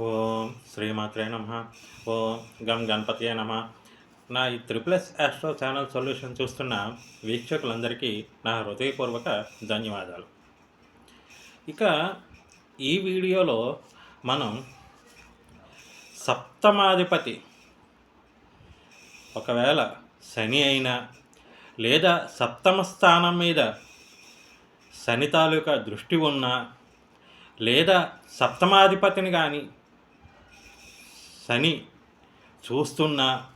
ఓం శ్రీమాత్రే నమ. ఓం గం గణపతియే నమ. నా ఈ త్రిప్లస్ ఆస్ట్రో ఛానల్ సొల్యూషన్ చూస్తున్న వీక్షకులందరికీ నా హృదయపూర్వక ధన్యవాదాలు. ఇక ఈ వీడియోలో మనం సప్తమాధిపతి ఒకవేళ శని అయినా లేదా సప్తమ స్థానం మీద శని తాలూకా దృష్టి ఉన్నా లేదా సప్తమాధిపతిని కానీ శని చూస్తున్నా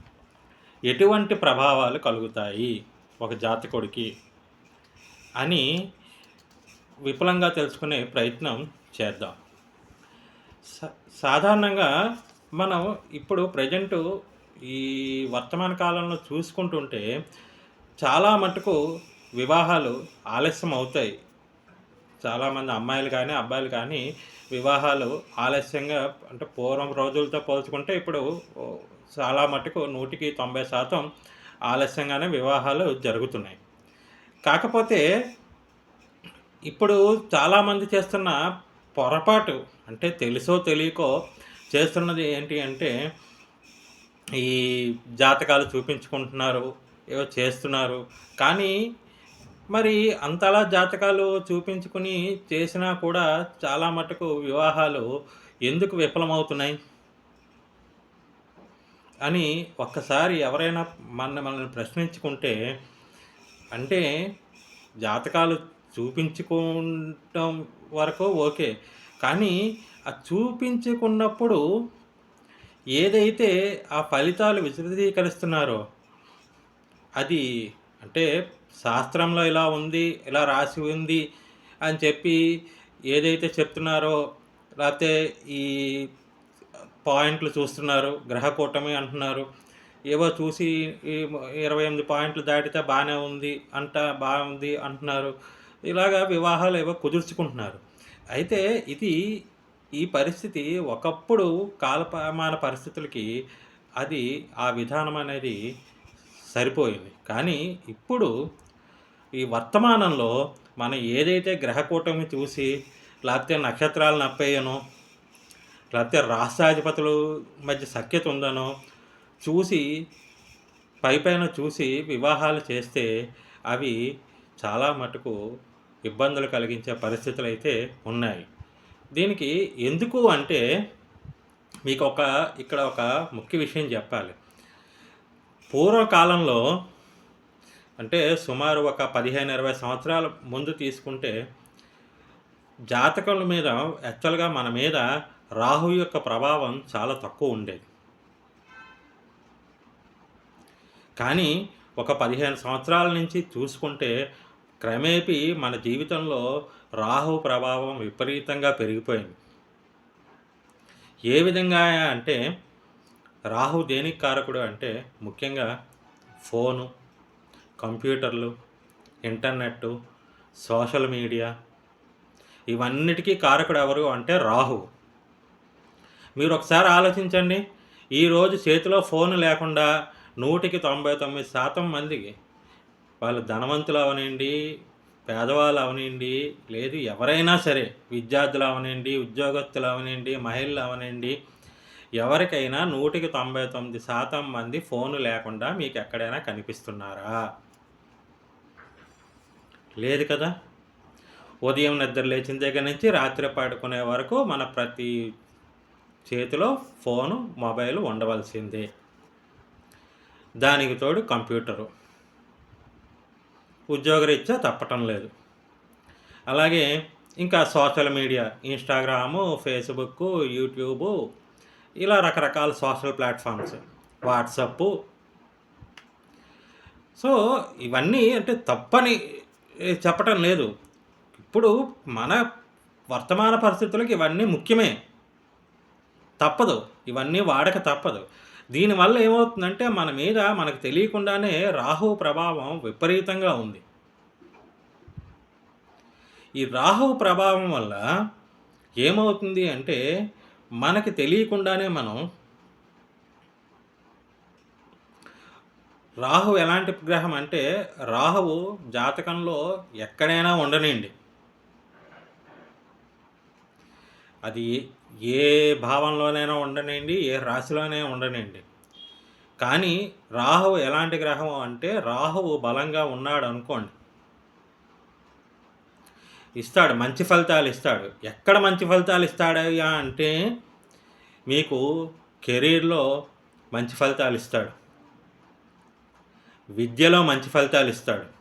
ఎటువంటి ప్రభావాలు కలుగుతాయి ఒక జాతకుడికి అని విపులంగా తెలుసుకునే ప్రయత్నం చేద్దాం. సాధారణంగా మనం ఇప్పుడు ప్రజెంట్ ఈ వర్తమాన కాలంలో చూసుకుంటుంటే చాలా మటుకు వివాహాలు ఆలస్యం అవుతాయి చాలామంది అమ్మాయిలు కానీ అబ్బాయిలు కానీ వివాహాలు ఆలస్యంగా అంటే పూర్వం రోజులతో పోల్చుకుంటే ఇప్పుడు చాలా మటుకు నూటికి తొంభై శాతం ఆలస్యంగానే వివాహాలు జరుగుతున్నాయి. కాకపోతే ఇప్పుడు చాలామంది చేస్తున్న పొరపాటు అంటే తెలుసో తెలియకో చేస్తున్నది ఏంటి అంటే ఈ జాతకాలు చూపించుకుంటున్నారు ఏవో చేస్తున్నారు. కానీ మరి అంతలా జాతకాలు చూపించుకుని చేసినా కూడా చాలా మటుకు వివాహాలు ఎందుకు విఫలమవుతున్నాయి? అని ఒక్కసారి ఎవరైనా మన మనల్ని ప్రశ్నించుకుంటే అంటే జాతకాలు చూపించుకోవటం వరకు ఓకే. కానీ ఆ చూపించుకున్నప్పుడు ఏదైతే ఆ ఫలితాలు విశదీకరిస్తున్నారో అది అంటే శాస్త్రంలో ఇలా ఉంది ఇలా రాసి ఉంది అని చెప్పి ఏదైతే చెప్తున్నారో లేకపోతే ఈ పాయింట్లు చూస్తున్నారు గ్రహ కూటమి అంటున్నారు ఏవో చూసి ఇరవై ఎనిమిది పాయింట్లు దాటితే బాగానే ఉంది అంట బాగుంది అంటున్నారు. ఇలాగా వివాహాలు ఏవో కుదుర్చుకుంటున్నారు. అయితే ఇది ఈ పరిస్థితి ఒకప్పుడు కాలపమాన పరిస్థితులకి అది ఆ విధానం అనేది సరిపోయింది. కానీ ఇప్పుడు ఈ వర్తమానంలో మనం ఏదైతే గ్రహకూటమి చూసి లేకపోతే నక్షత్రాలను అప్పేయనో లేకపోతే రాష్ట్రాధిపతుల మధ్య సఖ్యత ఉందనో చూసి పైపైన చూసి వివాహాలు చేస్తే అవి చాలా మటుకు ఇబ్బందులు కలిగించే పరిస్థితులు అయితే ఉన్నాయి. దీనికి ఎందుకు అంటే మీకు ఒక ఇక్కడ ఒక ముఖ్య విషయం చెప్పాలి. పూర్వకాలంలో అంటే సుమారు ఒక పదిహేను ఇరవై సంవత్సరాల ముందు తీసుకుంటే జాతకం మీద యాక్చువల్గా మన మీద రాహు యొక్క ప్రభావం చాలా తక్కువ ఉండేది. కానీ ఒక పదిహేను సంవత్సరాల నుంచి చూసుకుంటే క్రమేపీ మన జీవితంలో రాహు ప్రభావం విపరీతంగా పెరిగిపోయింది. ఏ విధంగా అంటే రాహు దేనికి కారకుడు అంటే ముఖ్యంగా ఫోను కంప్యూటర్లు ఇంటర్నెట్ సోషల్ మీడియా ఇవన్నిటికీ కారకుడు ఎవరు అంటే రాహు మీరు ఒకసారి ఆలోచించండి ఈరోజు చేతిలో ఫోన్ లేకుండా నూటికి తొంభై తొమ్మిది శాతం మందికి వాళ్ళు ధనవంతులు అవనండి పేదవాళ్ళు అవనండి లేదు ఎవరైనా సరే విద్యార్థులు అవనండి ఉద్యోగస్తులు అవనండి మహిళలు అవనండి ఎవరికైనా నూటికి తొంభై తొమ్మిది శాతం మంది ఫోను లేకుండా మీకు ఎక్కడైనా కనిపిస్తున్నారా? లేదు కదా? ఉదయం నిద్ర లేచిన దగ్గర నుంచి రాత్రి పడుకునే వరకు మన ప్రతి చేతిలో ఫోను మొబైల్ ఉండవలసిందే. దానికి తోడు కంప్యూటరు. ఉద్యోగరీత్యా తప్పటం లేదు. అలాగే ఇంకా social media Instagram Facebook YouTube ఇలా రకరకాల సోషల్ ప్లాట్ఫామ్స్ వాట్సప్ సో ఇవన్నీ అంటే తప్పని చెప్పటం లేదు. ఇప్పుడు మన వర్తమాన పరిస్థితులకు ఇవన్నీ ముఖ్యమే. తప్పదు. ఇవన్నీ వాడక తప్పదు. దీనివల్ల ఏమవుతుందంటే మన మీద మనకు తెలియకుండానే రాహు ప్రభావం విపరీతంగా ఉంది. ఈ రాహు ప్రభావం వల్ల ఏమవుతుంది అంటే మనకి తెలియకుండానే మనం రాహు ఎలాంటి గ్రహం అంటే రాహువు జాతకంలో ఎక్కడైనా ఉండనండి అది ఏ భావంలోనైనా ఉండనండి ఏ రాశిలోనే ఉండనండి కానీ రాహువు ఎలాంటి గ్రహం అంటే రాహువు బలంగా ఉన్నాడు అనుకోండి ఇస్తాడు మంచి ఫలితాలు ఇస్తాడు. ఎక్కడ మంచి ఫలితాలు ఇస్తాడయ్యా అంటే మీకు కెరీర్లో మంచి ఫలితాలు ఇస్తాడు. విద్యలో మంచి ఫలితాలు ఇస్తాడు.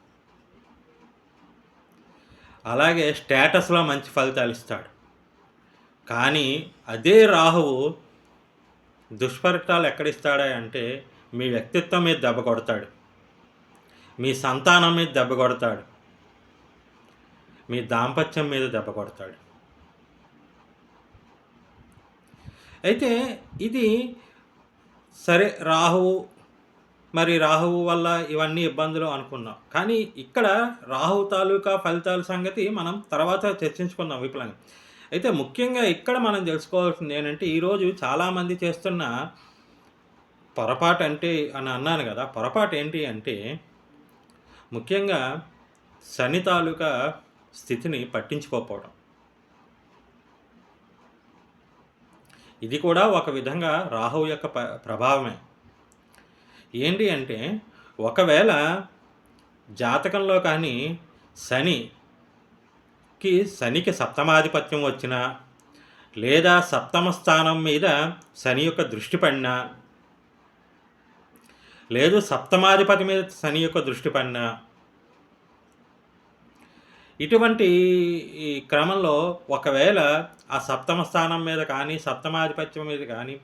అలాగే స్టేటస్లో మంచి ఫలితాలు ఇస్తాడు. కానీ అదే రాహువు దుష్ఫలితాలు ఎక్కడిస్తాడా అంటే మీ వ్యక్తిత్వం మీద దెబ్బ కొడతాడు. మీ సంతానం మీద దెబ్బ కొడతాడు. మీ దాంపత్యం మీద దెబ్బ కొడతాడు. అయితే ఇది సరే రాహువు మరి రాహువు వల్ల ఇవన్నీ ఇబ్బందులు అనుకున్నాం. కానీ ఇక్కడ రాహు తాలూకా ఫలితాల సంగతి మనం తర్వాత చర్చించుకుందాం విపులంగా. అయితే ముఖ్యంగా ఇక్కడ మనం తెలుసుకోవాల్సింది ఏంటంటే ఈరోజు చాలామంది చేస్తున్న పొరపాటు అంటే అని అన్నాను కదా పొరపాటు ఏంటి అంటే ముఖ్యంగా శని తాలూకా స్థితిని పట్టించుకోకపోవడం. ఇది కూడా ఒక విధంగా రాహువు యొక్క ప్రభావమే. ఏంటి అంటే ఒకవేళ జాతకంలో కానీ శనికి శనికి సప్తమాధిపత్యం వచ్చినా లేదా సప్తమ స్థానం మీద శని యొక్క దృష్టి పడినా లేదు సప్తమాధిపతి మీద శని యొక్క దృష్టి పడినా ఇటువంటి ఈ క్రమంలో ఒకవేళ ఆ సప్తమ స్థానం మీద కానీ సప్తమాధిపత్యం మీద కానీ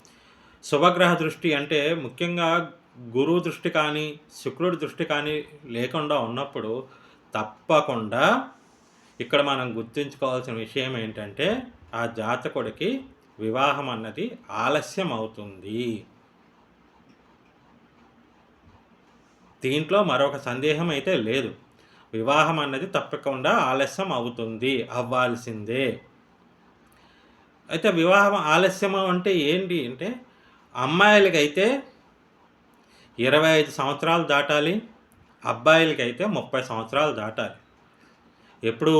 శుభగ్రహ దృష్టి అంటే ముఖ్యంగా గురువు దృష్టి కానీ శుక్రుడి దృష్టి కానీ లేకుండా ఉన్నప్పుడు తప్పకుండా ఇక్కడ మనం గుర్తుంచుకోవాల్సిన విషయం ఏంటంటే ఆ జాతకుడికి వివాహం అన్నది ఆలస్యం అవుతుంది. దీంట్లో మరొక సందేహం అయితే లేదు. వివాహం అన్నది తప్పకుండా ఆలస్యం అవుతుంది అవ్వాల్సిందే. అయితే వివాహం ఆలస్యం అంటే ఏంటి అంటే అమ్మాయిలకైతే ఇరవై ఐదు సంవత్సరాలు దాటాలి అబ్బాయిలకైతే ముప్పై సంవత్సరాలు దాటాలి. ఎప్పుడు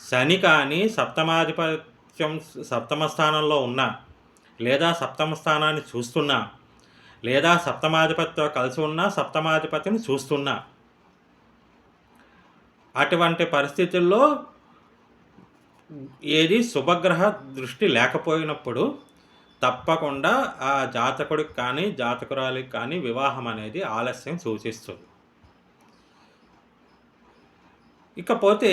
శని కానీ సప్తమాధిపత్యం సప్తమ స్థానంలో ఉన్నా లేదా సప్తమ స్థానాన్ని చూస్తున్నా లేదా సప్తమాధిపతితో కలిసి ఉన్నా సప్తమాధిపతిని చూస్తున్నా అటువంటి పరిస్థితుల్లో ఏది శుభగ్రహ దృష్టి లేకపోయినప్పుడు తప్పకుండా ఆ జాతకుడికి కానీ జాతకురాలికి కానీ వివాహం అనేది ఆలస్యం సూచిస్తుంది. ఇకపోతే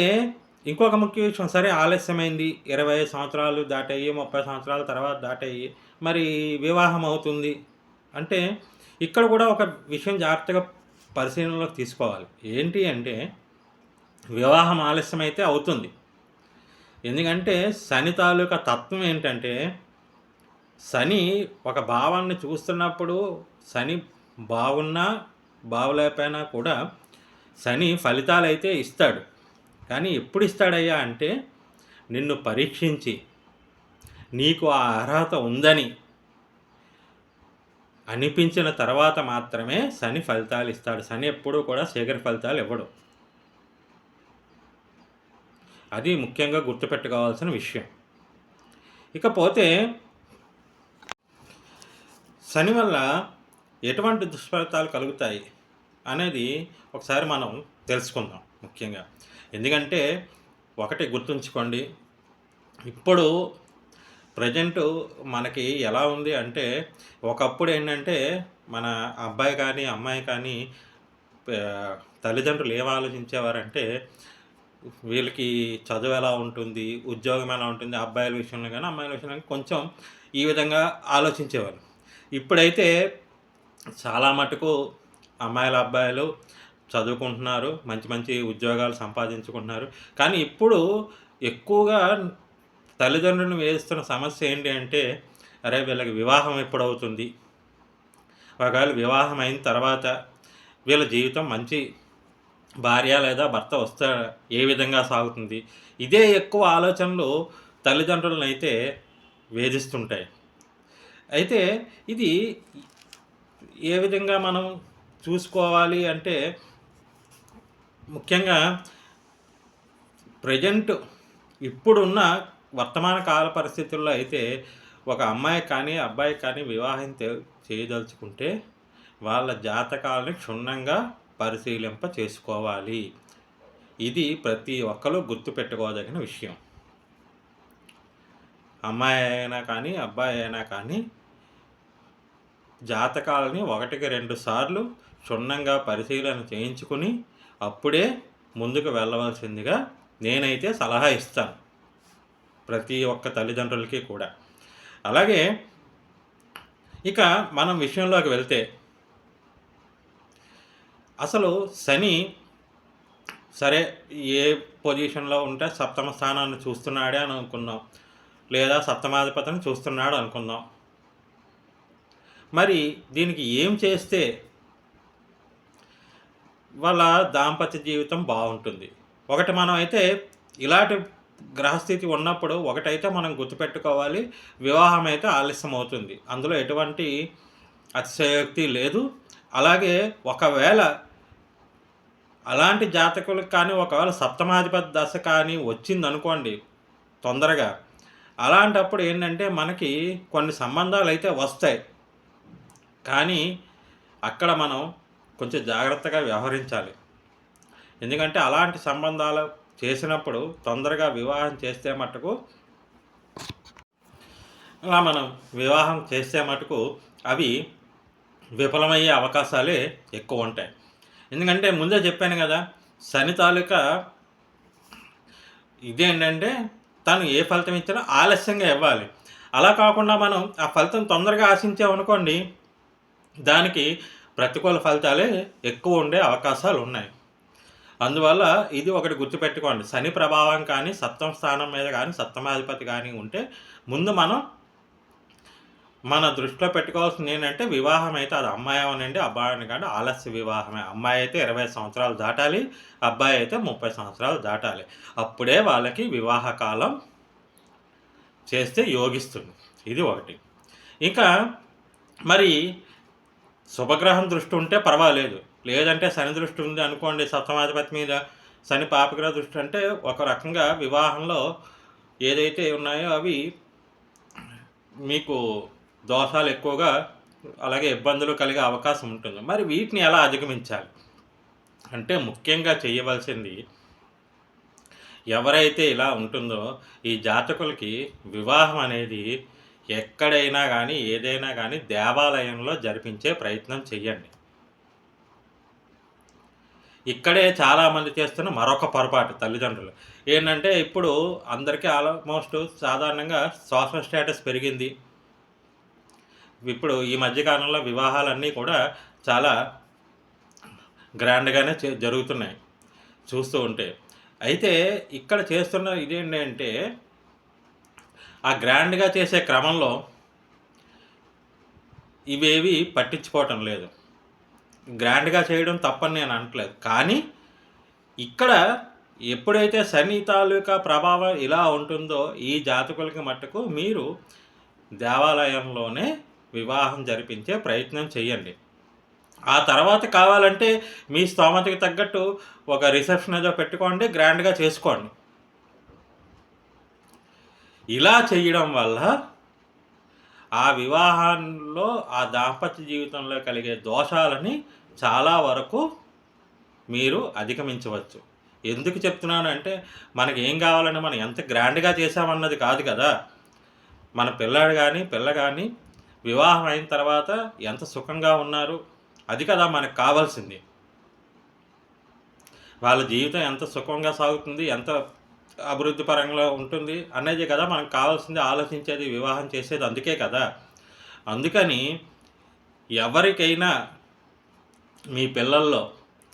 ఇంకొక ముఖ్య విషయం సరే ఆలస్యమైంది ఇరవై సంవత్సరాలు దాటయ్యి ముప్పై సంవత్సరాల తర్వాత దాటయ్యి మరి వివాహం అవుతుంది అంటే ఇక్కడ కూడా ఒక విషయం జాగ్రత్తగా పరిశీలనలోకి తీసుకోవాలి. ఏంటి అంటే వివాహం ఆలస్యం అయితే అవుతుంది. ఎందుకంటే శని తాలూకా తత్వం ఏంటంటే శని ఒక భావాన్ని చూస్తున్నప్పుడు శని బాగున్నా బాగలేకపోయినా కూడా శని ఫలితాలు అయితే ఇస్తాడు. కానీ ఎప్పుడు ఇస్తాడయ్యా అంటే నిన్ను పరీక్షించి నీకు ఆ అర్హత ఉందని అనిపించిన తర్వాత మాత్రమే శని ఫలితాలు ఇస్తాడు. శని ఎప్పుడూ కూడా శేఖర ఫలితాలు ఇవ్వడు. అది ముఖ్యంగా గుర్తుపెట్టుకోవాల్సిన విషయం. ఇకపోతే శని వల్ల ఎటువంటి దుష్ఫలితాలు కలుగుతాయి అనేది ఒకసారి మనం తెలుసుకుందాం ముఖ్యంగా. ఎందుకంటే ఒకటి గుర్తుంచుకోండి. ఇప్పుడు ప్రజెంట్ మనకి ఎలా ఉంది అంటే ఒకప్పుడు ఏంటంటే మన అబ్బాయి కానీ అమ్మాయి కానీ తల్లిదండ్రులు ఏం ఆలోచించేవారంటే వీళ్ళకి చదువు ఎలా ఉంటుంది ఉద్యోగం ఎలా ఉంటుంది అబ్బాయిల విషయంలో కానీ అమ్మాయిల విషయంలో కానీ కొంచెం ఈ విధంగా ఆలోచించేవారు ఇప్పుడైతే చాలా మటుకు అమ్మాయిల అబ్బాయిలు చదువుకుంటున్నారు మంచి మంచి ఉద్యోగాలు సంపాదించుకుంటున్నారు. కానీ ఇప్పుడు ఎక్కువగా తల్లిదండ్రులను వేస్తున్న సమస్య ఏంటి అంటే అరే వీళ్ళకి వివాహం ఎప్పుడవుతుంది? ఒకవేళ వివాహం అయిన తర్వాత వీళ్ళ జీవితం మంచి భార్య లేదా భర్త వస్తే ఏ విధంగా సాగుతుంది? ఇదే ఎక్కువ ఆలోచనలు తల్లిదండ్రులను అయితే వేధిస్తుంటాయి. అయితే ఇది ఏ విధంగా మనం చూసుకోవాలి అంటే ముఖ్యంగా ప్రజెంట్ ఇప్పుడున్న వర్తమాన కాల పరిస్థితుల్లో అయితే ఒక అమ్మాయి కానీ అబ్బాయి కానీ వివాహం చేయదలుచుకుంటే వాళ్ళ జాతకాలని క్షుణ్ణంగా పరిశీలింప చేసుకోవాలి. ఇది ప్రతి ఒక్కరూ గుర్తుపెట్టుకోదగిన విషయం. అమ్మాయి అయినా కానీ అబ్బాయి అయినా కానీ జాతకాలని ఒకటికి రెండు సార్లు క్షుణ్ణంగా పరిశీలన చేయించుకుని అప్పుడే ముందుకు వెళ్ళవలసిందిగా నేనైతే సలహా ఇస్తాను. ప్రతి ఒక్క తల్లిదండ్రులకి కూడా. అలాగే ఇక మనం విషయంలోకి వెళ్తే అసలు శని సరే ఏ పొజిషన్లో ఉంటే సప్తమ స్థానాన్ని చూస్తున్నాడే అని అనుకున్నాం. లేదా సప్తమాధిపతిని చూస్తున్నాడు అనుకుందాం. మరి దీనికి ఏం చేస్తే వాళ్ళ దాంపత్య జీవితం బాగుంటుంది? ఒకటి మనం అయితే ఇలాంటి గ్రహస్థితి ఉన్నప్పుడు ఒకటైతే మనం గుర్తుపెట్టుకోవాలి వివాహం అయితే ఆలస్యం అవుతుంది అందులో ఎటువంటి అతిశయోక్తి లేదు. అలాగే ఒకవేళ అలాంటి జాతకులకు కానీ ఒకవేళ సప్తమాధిపతి దశ కానీ వచ్చింది అనుకోండి తొందరగా అలాంటప్పుడు ఏంటంటే మనకి కొన్ని సంబంధాలు అయితే వస్తాయి. కానీ అక్కడ మనం కొంచెం జాగ్రత్తగా వ్యవహరించాలి. ఎందుకంటే అలాంటి సంబంధాలు చేసినప్పుడు తొందరగా వివాహం చేస్తే మటుకు అలా మనం వివాహం చేస్తే మటుకు అవి విఫలమయ్యే అవకాశాలే ఎక్కువ ఉంటాయి. ఎందుకంటే ముందే చెప్పాను కదా శని తాలూకా ఇదేంటంటే తను ఏ ఫలితం ఇచ్చినా ఆలస్యంగా ఇవ్వాలి. అలా కాకుండా మనం ఆ ఫలితం తొందరగా ఆశించామనుకోండి దానికి ప్రతికూల ఫలితాలే ఎక్కువ ఉండే అవకాశాలు ఉన్నాయి. అందువల్ల ఇది ఒకటి గుర్తుపెట్టుకోండి. శని ప్రభావం కానీ సప్తం స్థానం మీద కానీ సప్తమాధిపతి కానీ ఉంటే ముందు మనం మన దృష్టిలో పెట్టుకోవాల్సింది ఏంటంటే వివాహం అయితే అది అమ్మాయి అవనండి అబ్బాయి అని కానీ ఆలస్య వివాహమే. అమ్మాయి అయితే ఇరవై సంవత్సరాలు దాటాలి అబ్బాయి అయితే ముప్పై సంవత్సరాలు దాటాలి. అప్పుడే వాళ్ళకి వివాహ కాలం చేస్తే యోగిస్తుంది. ఇది ఒకటి. ఇంకా మరి శుభగ్రహం దృష్టి ఉంటే పర్వాలేదు. లేదంటే శని దృష్టి ఉంది అనుకోండి సప్తమాధిపతి మీద శని పాపగ్రహ దృష్టి అంటే ఒక రకంగా వివాహంలో ఏదైతే ఉన్నాయో అవి మీకు దోషాలు ఎక్కువగా అలాగే ఇబ్బందులు కలిగే అవకాశం ఉంటుంది. మరి వీటిని ఎలా అధిగమించాలి? అంటే ముఖ్యంగా చేయవలసింది ఎవరైతే ఇలా ఉంటుందో ఈ జాతకులకి వివాహం అనేది ఎక్కడైనా కానీ ఏదైనా కానీ దేవాలయంలో జరిపించే ప్రయత్నం చెయ్యండి. ఇక్కడే చాలామంది చేస్తున్న మరొక పొరపాటు తల్లిదండ్రులు. ఏంటంటే ఇప్పుడు అందరికీ ఆల్మోస్ట్ సాధారణంగా సోషల్ స్టేటస్ పెరిగింది. ఇప్పుడు ఈ మధ్యకాలంలో వివాహాలన్నీ కూడా చాలా గ్రాండ్గానే జరుగుతున్నాయి. చూస్తూ ఉంటే. అయితే ఇక్కడ చేస్తున్న ఇదేంటంటే ఆ గ్రాండ్గా చేసే క్రమంలో ఇవేవి పట్టించుకోవటం లేదు. గ్రాండ్గా చేయడం తప్పని నేను అనట్లేదు. కానీ ఇక్కడ ఎప్పుడైతే శని తాలూకా ప్రభావం ఇలా ఉంటుందో ఈ జాతకులకి మట్టుకు మీరు దేవాలయంలోనే వివాహం జరిపించే ప్రయత్నం చేయండి. ఆ తర్వాత కావాలంటే మీ స్తోమతకి తగ్గట్టు ఒక రిసెప్షన్ ఏదో పెట్టుకోండి గ్రాండ్గా చేసుకోండి. ఇలా చేయడం వల్ల ఆ వివాహంలో ఆ దాంపత్య జీవితంలో కలిగే దోషాలని చాలా వరకు మీరు అధిగమించవచ్చు. ఎందుకు చెప్తున్నాను అంటే మనకి ఏం కావాలని మనం ఎంత గ్రాండ్గా చేసామన్నది కాదు కదా. మన పిల్లాడు కానీ పిల్ల కానీ వివాహం అయిన తర్వాత ఎంత సుఖంగా ఉన్నారు? అది కదా మనకు కావాల్సింది. వాళ్ళ జీవితం ఎంత సుఖంగా సాగుతుంది ఎంత అభివృద్ధి పరంగా ఉంటుంది అనేది కదా మనకు కావాల్సింది ఆలోచించేది వివాహం చేసేది అందుకే కదా. అందుకని ఎవరికైనా మీ పిల్లల్లో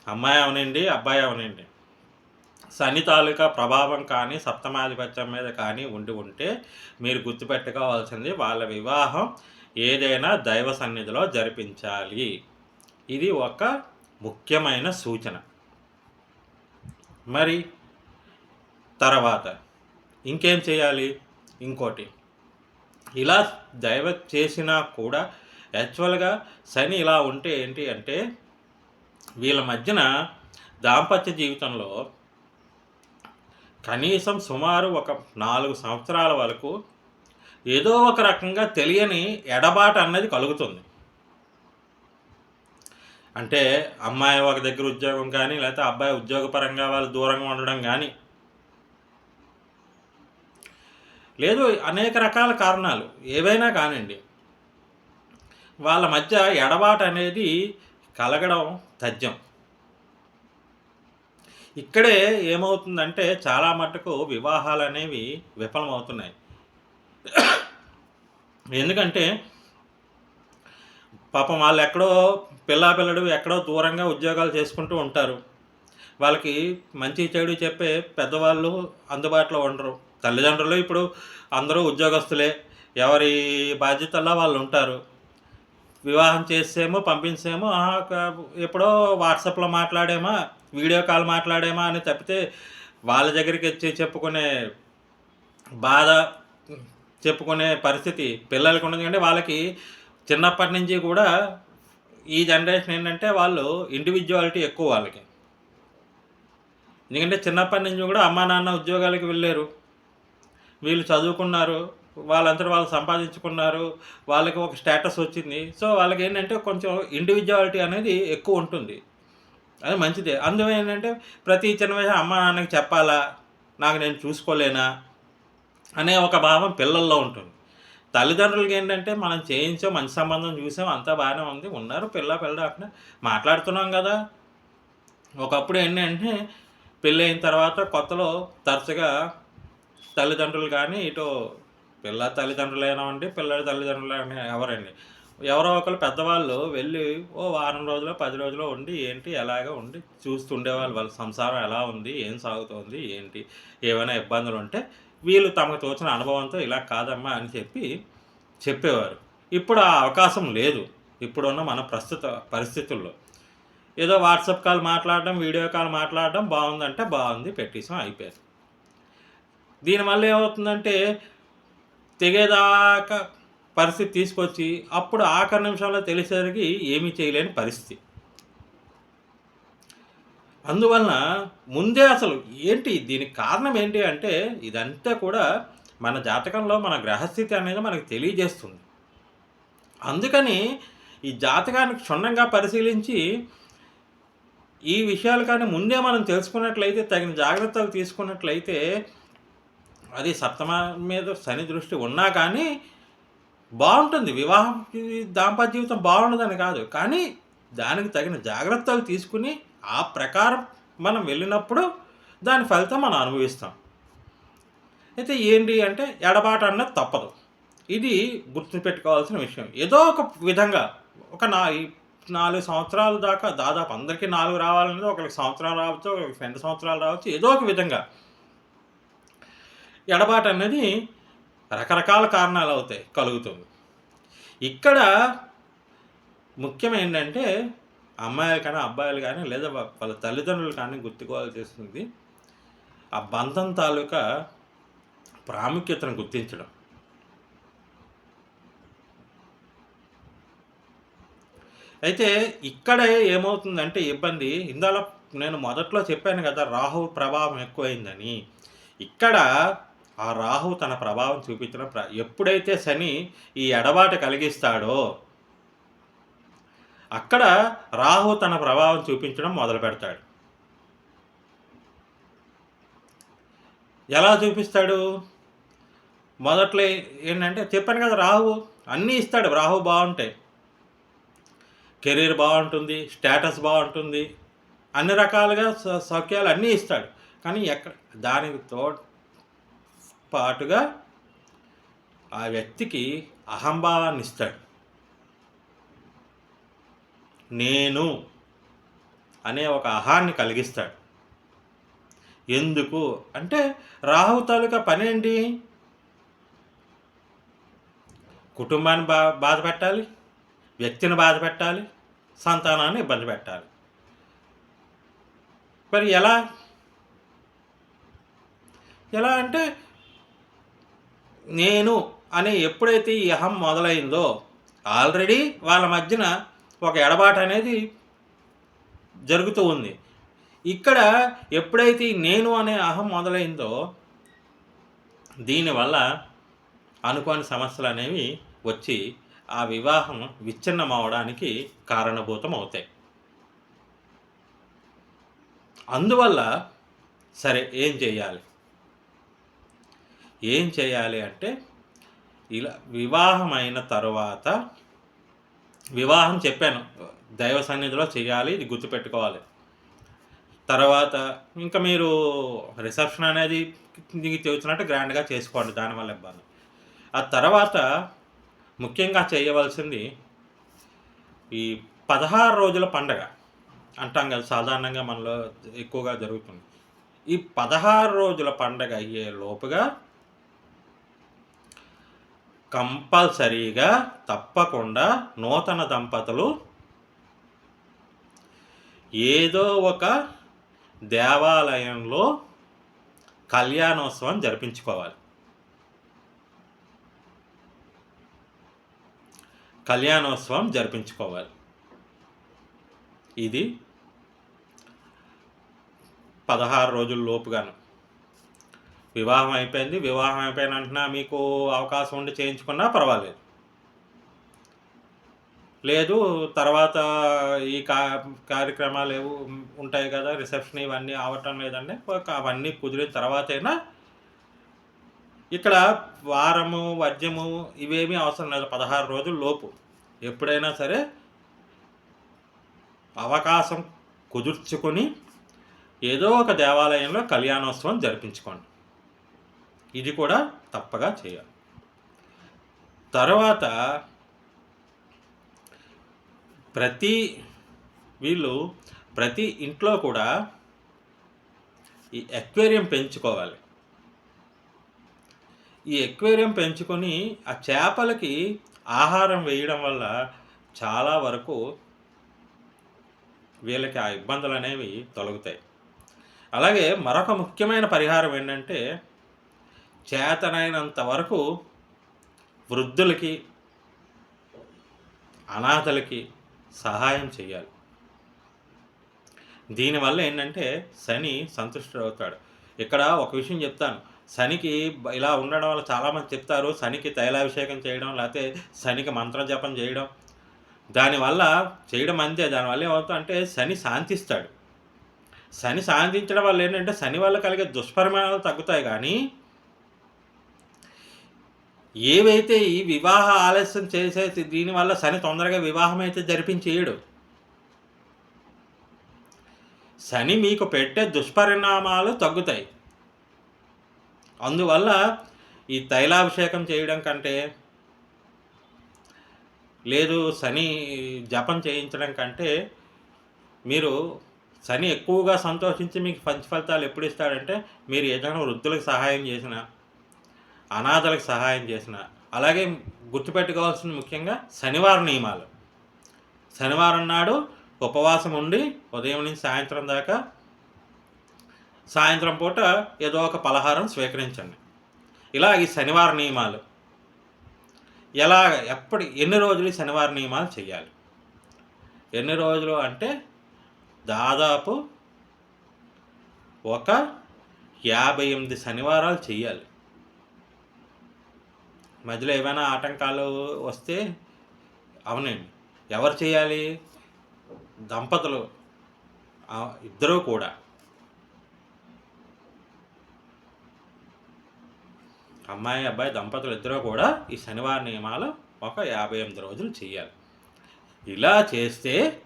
అమ్మాయి అవనండి అబ్బాయి అవనండి శని తాలూకా ప్రభావం కానీ సప్తమాధిపత్యం మీద కానీ ఉండి ఉంటే మీరు గుర్తుపెట్టుకోవాల్సింది వాళ్ళ వివాహం ఏదైనా దైవ సన్నిధిలో జరిపించాలి. ఇది ఒక ముఖ్యమైన సూచన. మరి తర్వాత ఇంకేం చేయాలి? ఇంకోటి. ఇలా దైవ చేసినా కూడా యాక్చువల్గా శని ఇలా ఉంటే ఏంటి అంటే వీళ్ళ మధ్యన దాంపత్య జీవితంలో కనీసం సుమారు ఒక నాలుగు సంవత్సరాల వరకు ఏదో ఒక రకంగా తెలియని ఎడబాటు అన్నది కలుగుతుంది. అంటే అమ్మాయి ఒక దగ్గర ఉద్యోగం కానీ లేకపోతే అబ్బాయి ఉద్యోగపరంగా వాళ్ళు దూరంగా ఉండడం కానీ. లేదు అనేక రకాల కారణాలు. ఏవైనా కానివ్వండి. వాళ్ళ మధ్య ఎడబాటు అనేది కలగడం తథ్యం. ఇక్కడే ఏమవుతుందంటే చాలా మటుకు వివాహాలు అనేవి విఫలమవుతున్నాయి. ఎందుకంటే పాపం వాళ్ళు ఎక్కడో పిల్లా పిల్లడు ఎక్కడో దూరంగా ఉద్యోగాలు చేసుకుంటూ ఉంటారు. వాళ్ళకి మంచి చెడు చెప్పే పెద్దవాళ్ళు అందుబాటులో ఉండరు. తల్లిదండ్రులు ఇప్పుడు అందరూ ఉద్యోగస్తులే. ఎవరి బాధ్యతల్లో వాళ్ళు ఉంటారు. వివాహం చేసేమో పంపించేమో ఎప్పుడో వాట్సాప్లో మాట్లాడేమా వీడియో కాల్ మాట్లాడేమా అని తప్పితే వాళ్ళ దగ్గరికి వచ్చి చెప్పుకునే బాధ చెప్పుకునే పరిస్థితి పిల్లలకు ఉండదు. అంటే వాళ్ళకి చిన్నప్పటి నుంచి కూడా ఈ జనరేషన్ ఏంటంటే వాళ్ళు ఇండివిజువాలిటీ ఎక్కువ వాళ్ళకి. ఎందుకంటే చిన్నప్పటి నుంచి కూడా అమ్మా నాన్న ఉద్యోగాలకు వెళ్ళారు. వీళ్ళు చదువుకున్నారు. వాళ్ళంతా వాళ్ళు సంపాదించుకున్నారు. వాళ్ళకి ఒక స్టేటస్ వచ్చింది. సో వాళ్ళకి ఏంటంటే కొంచెం ఇండివిజువాలిటీ అనేది ఎక్కువ ఉంటుంది. అది మంచిదే. అందులో ఏంటంటే ప్రతి చిన్న విషయం అమ్మ నాన్నకి చెప్పాలా? నాకు నేను చూసుకోలేనా? అనే ఒక భావం పిల్లల్లో ఉంటుంది. తల్లిదండ్రులకి ఏంటంటే మనం చేయించాం మంచి సంబంధం చూసాం అంతా బాగానే ఉంది. ఉన్నారు పిల్ల పిల్ల అక్కడ మాట్లాడుతున్నాం కదా. ఒకప్పుడు ఏంటంటే పెళ్ళి అయిన తర్వాత కొత్తలో తరచుగా తల్లిదండ్రులు కానీ ఇటు పిల్ల తల్లిదండ్రులైనా ఉండి పిల్లల తల్లిదండ్రులు ఎవరండి? ఎవరో ఒకరు పెద్దవాళ్ళు వెళ్ళి ఓ వారం రోజులు పది రోజులు ఉండి ఏంటి ఎలాగ ఉండి చూస్తుండేవాళ్ళు. వాళ్ళ సంసారం ఎలా ఉంది ఏం సాగుతోంది ఏంటి ఏమైనా ఇబ్బందులు ఉంటే వీళ్ళు తమకు తోచిన అనుభవంతో ఇలా కాదమ్మా అని చెప్పి చెప్పేవారు. ఇప్పుడు ఆ అవకాశం లేదు. ఇప్పుడున్న మన ప్రస్తుత పరిస్థితుల్లో. ఏదో వాట్సాప్ కాల్ మాట్లాడడం వీడియో కాల్ మాట్లాడడం బాగుందంటే బాగుంది పెట్టేసాం అయిపోయింది. దీనివల్ల ఏమవుతుందంటే తెగేదాకా పరిస్థితి తీసుకొచ్చి అప్పుడు ఆఖరి నిమిషంలో తెలిసేసరికి ఏమీ చేయలేని పరిస్థితి. అందువలన ముందే అసలు ఏంటి దీనికి కారణం ఏంటి అంటే ఇదంతా కూడా మన జాతకంలో మన గ్రహస్థితి అనేది మనకు తెలియజేస్తుంది. అందుకని ఈ జాతకాన్ని క్షుణ్ణంగా పరిశీలించి ఈ విషయాలు కానీ ముందే మనం తెలుసుకున్నట్లయితే తగిన జాగ్రత్తలు తీసుకున్నట్లయితే అది సప్తమ మీద శని దృష్టి ఉన్నా కానీ బాగుంటుంది. వివాహం దాంపత్య జీవితం బాగుండదని కాదు. కానీ దానికి తగిన జాగ్రత్తలు తీసుకుని ఆ ప్రకారం మనం వెళ్ళినప్పుడు దాని ఫలితం మనం అనుభవిస్తాం. అయితే ఏంటి అంటే ఎడబాటు అన్నది తప్పదు. ఇది గుర్తుపెట్టుకోవాల్సిన విషయం. ఏదో ఒక విధంగా ఒక నా నాలుగు సంవత్సరాల దాకా దాదాపు అందరికీ నాలుగు రావాలనేది ఒకరికి సంవత్సరాలు రావచ్చు ఒకరికి రెండు సంవత్సరాలు రావచ్చు ఏదో ఒక విధంగా ఎడబాటు అనేది రకరకాల కారణాలు అవుతాయి కలుగుతుంది. ఇక్కడ ముఖ్యం ఏంటంటే అమ్మాయిలు కానీ అబ్బాయిలు కానీ లేదా వాళ్ళ తల్లిదండ్రులు కానీ గుర్తుకోవాల్సి వస్తుంది ఆ బంధం తాలూకా ప్రాముఖ్యతను గుర్తించడం. అయితే ఇక్కడే ఏమవుతుందంటే ఇబ్బంది. ఇందాల నేను మొదట్లో చెప్పాను కదా రాహు ప్రభావం ఎక్కువైందని. ఇక్కడ ఆ రాహు తన ప్రభావం చూపించడం ఎప్పుడైతే శని ఈ ఎడబాటు కలిగిస్తాడో అక్కడ రాహు తన ప్రభావం చూపించడం మొదలు పెడతాడు ఎలా చూపిస్తాడు? మొదట్లో ఏంటంటే చెప్పాను కదా రాహు అన్నీ ఇస్తాడు. రాహు బాగుంటాయి కెరీర్ బాగుంటుంది స్టేటస్ బాగుంటుంది అన్ని రకాలుగా స- సౌఖ్యాలు అన్నీ ఇస్తాడు. కానీ ఎక్కడ దానికి తో పాటుగా ఆ వ్యక్తికి అహంభావాన్ని ఇస్తాడు. నేను అనే ఒక అహాన్ని కలిగిస్తాడు. ఎందుకు? అంటే రాహు తాలూకా పని ఏంటి కుటుంబాన్ని బా బాధ పెట్టాలి వ్యక్తిని బాధ పెట్టాలి సంతానాన్ని ఇబ్బంది పెట్టాలి. మరి ఎలా? ఎలా అంటే నేను అనే ఎప్పుడైతే ఈ అహం మొదలైందో ఆల్రెడీ వాళ్ళ మధ్యన ఒక ఎడబాటు అనేది జరుగుతూ ఉంది. ఇక్కడ ఎప్పుడైతే నేను అనే అహం మొదలైందో దీనివల్ల అనుకోని సమస్యలు అనేవి వచ్చి ఆ వివాహం విచ్ఛిన్నం అవడానికి కారణభూతం అవుతాయి అందువల్ల సరే ఏం చేయాలి? ఏం చేయాలి అంటే ఇలా వివాహమైన తర్వాత వివాహం చెప్పాను. దైవ సన్నిధిలో చేయాలి ఇది గుర్తుపెట్టుకోవాలి. తర్వాత ఇంకా మీరు రిసెప్షన్ అనేది మీకు తెలిసినట్టు గ్రాండ్గా చేసుకోండి దానివల్ల ఇబ్బంది. ఆ తర్వాత ముఖ్యంగా చేయవలసింది ఈ పదహారు రోజుల పండగ అంటాం కదా సాధారణంగా మనలో ఎక్కువగా జరుగుతుంది. ఈ పదహారు రోజుల పండగ అయ్యే లోపుగా కంపల్సరీగా తప్పకుండా నూతన దంపతులు ఏదో ఒక దేవాలయంలో కళ్యాణోత్సవం జరిపించుకోవాలి. కళ్యాణోత్సవం జరిపించుకోవాలి. ఇది పదహారు రోజుల్లోపుగాను వివాహం అయిపోయింది. వివాహం అయిపోయిన వెంటనే మీకు అవకాశం ఉండి చేయించుకున్నా పర్వాలేదు. లేదు తర్వాత ఈ కా కార్యక్రమాలు ఏవో ఉంటాయి కదా రిసెప్షన్ ఇవన్నీ అవటం లేదండి. ఒక అవన్నీ కుదిరిన తర్వాతైనా ఇక్కడ వారము వద్యము ఇవేమీ అవసరం లేదు. పదహారు రోజుల లోపు ఎప్పుడైనా సరే అవకాశం కుదుర్చుకొని ఏదో ఒక దేవాలయంలో కళ్యాణోత్సవం జరిపించుకోండి. ఇది కూడా తప్పగా చేయాలి. తర్వాత ప్రతి వీళ్ళు ప్రతి ఇంట్లో కూడా ఈ ఎక్వేరియం పెంచుకోవాలి. ఈ ఎక్వేరియం పెంచుకొని ఆ చేపలకి ఆహారం వేయడం వల్ల చాలా వరకు వీళ్ళకి ఆ ఇబ్బందులు అనేవి తొలగుతాయి. అలాగే మరొక ముఖ్యమైన పరిహారం ఏంటంటే చేతనైనంత వరకు వృద్ధులకి అనాథలకి సహాయం చేయాలి. దీనివల్ల ఏంటంటే శని సంతుష్టుడవుతాడు. ఇక్కడ ఒక విషయం చెప్తాను. శనికి ఇలా ఉండడం వల్ల చాలామంది చెప్తారు శనికి తైలాభిషేకం చేయడం లేకపోతే శనికి మంత్రజపం చేయడం. దానివల్ల చేయడం అంతే. దానివల్ల ఏమవుతుంది అంటే శని శాంతిస్తాడు. శని శాంతించడం వల్ల ఏంటంటే శని వల్ల కలిగే దుష్పరిమాణాలు తగ్గుతాయి కానీ ఏవైతే ఈ వివాహ ఆలస్యం చేసే దీనివల్ల శని తొందరగా వివాహం అయితే జరిపించేయడు. శని మీకు పెట్టే దుష్పరిణామాలు తగ్గుతాయి. అందువల్ల ఈ తైలాభిషేకం చేయడం కంటే లేదు శని జపం చేయించడం కంటే మీరు శని ఎక్కువగా సంతోషించి మీకు పంచి ఫలితాలు ఎప్పుడు ఇస్తాడంటే మీరు ఏదైనా వృద్ధులకు సహాయం చేసిన అనాథలకు సహాయం చేసిన అలాగే గుర్తుపెట్టుకోవాల్సింది ముఖ్యంగా శనివారం నియమాలు. శనివారం నాడు ఉపవాసం ఉండి ఉదయం నుంచి సాయంత్రం దాకా సాయంత్రం పూట ఏదో ఒక పలహారం స్వీకరించండి. ఇలా ఈ శనివార నియమాలు. ఎలా ఎప్పటి ఎన్ని రోజులు శనివార నియమాలు చేయాలి ఎన్ని రోజులు అంటే దాదాపు ఒక యాభై ఎనిమిది శనివారాలు చేయాలి మధ్యలో ఏమైనా ఆటంకాలు వస్తే అవునండి. ఎవరు చేయాలి? దంపతులు. ఇద్దరూ కూడా. అమ్మాయి అబ్బాయి దంపతులు ఇద్దరూ కూడా ఈ శనివారం నియమాలు ఒక యాభై ఎనిమిది రోజులు చేయాలి. ఇలా చేస్తే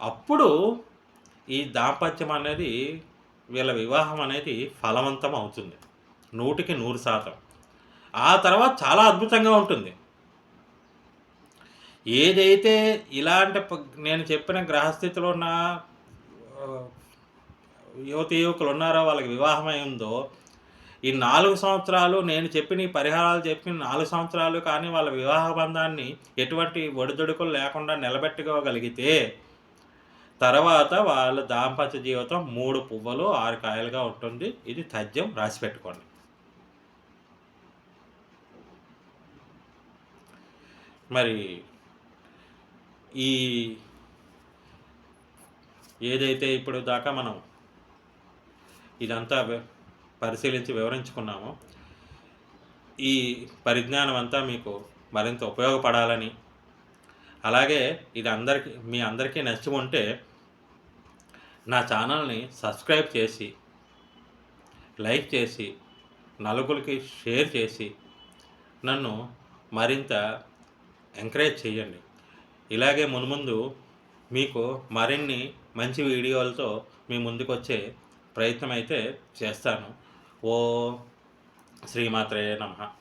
అప్పుడు ఈ దాంపత్యం అనేది వీళ్ళ వివాహం అనేది ఫలవంతం అవుతుంది. నూటికి నూరు శాతం. ఆ తర్వాత చాలా అద్భుతంగా ఉంటుంది. ఏదైతే ఇలాంటి నేను చెప్పిన గ్రహస్థితిలో ఉన్న యువతి యువకులు ఉన్నారో వాళ్ళకి వివాహమై ఉందో ఈ నాలుగు సంవత్సరాలు నేను చెప్పిన ఈ పరిహారాలు చెప్పిన నాలుగు సంవత్సరాలు కానీ వాళ్ళ వివాహ బంధాన్ని ఎటువంటి ఒడిదొడుకులు లేకుండా నిలబెట్టుకోగలిగితే తర్వాత వాళ్ళ దాంపత్య జీవితం మూడు పువ్వులు ఆరు కాయలుగా ఉంటుంది. ఇది తథ్యం రాసి పెట్టుకోండి మరి ఈ ఏదైతే ఇప్పుడు దాకా మనం ఇదంతా పరిశీలించి వివరించుకున్నామో ఈ పరిజ్ఞానం అంతా మీకు మరింత ఉపయోగపడాలని అలాగే ఇది అందరికీ మీ అందరికీ నచ్చి ఉంటే నా ఛానల్ని సబ్స్క్రైబ్ చేసి లైక్ చేసి నలుగురికి షేర్ చేసి నన్ను మరింత ఎంకరేజ్ చేయండి ఇలాగే మున్ముందు మీకు మరిన్ని మంచి వీడియోలతో మీ ముందుకు వచ్చే ప్రయత్నం అయితే చేస్తాను. ఓ శ్రీమాత్రే నమః.